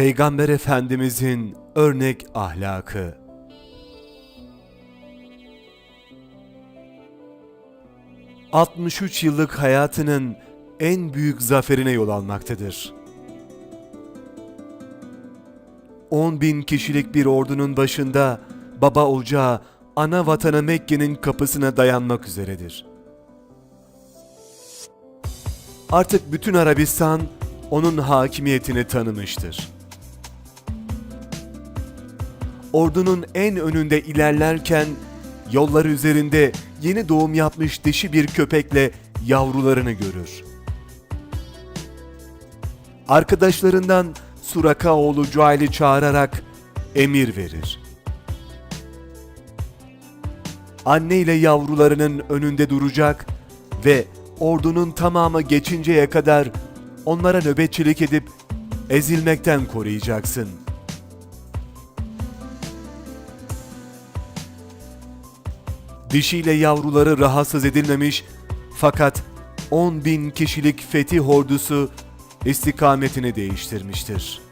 Peygamber Efendimizin örnek ahlakı. ...63 yıllık hayatının en büyük zaferine yol almaktadır. 10 bin kişilik bir ordunun başında baba ocağı ana vatanı Mekke'nin kapısına dayanmak üzeredir. Artık bütün Arabistan onun hakimiyetini tanımıştır. Ordunun en önünde ilerlerken yolları üzerinde yeni doğum yapmış dişi bir köpekle yavrularını görür. Arkadaşlarından Suraka oğlu Cuail'i çağırarak emir verir. Anne ile yavrularının önünde duracak ve ordunun tamamı geçinceye kadar onlara nöbetçilik edip ezilmekten koruyacaksın. Dişiyle yavruları rahatsız edilmemiş fakat 10 bin kişilik fetih ordusu istikametini değiştirmiştir.